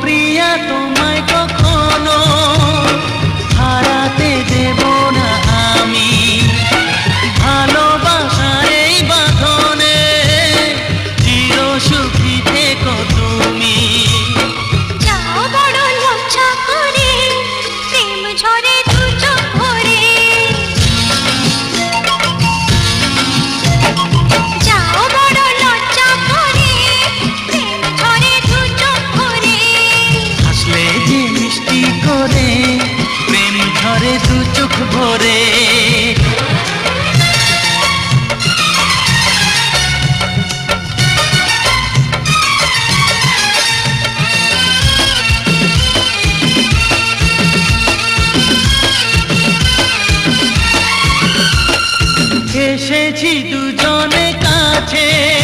প্রিয়া তোমার ভরে প্রেম ঝরে দু চোখ ভরে। এসেছি দুজনে কাছে।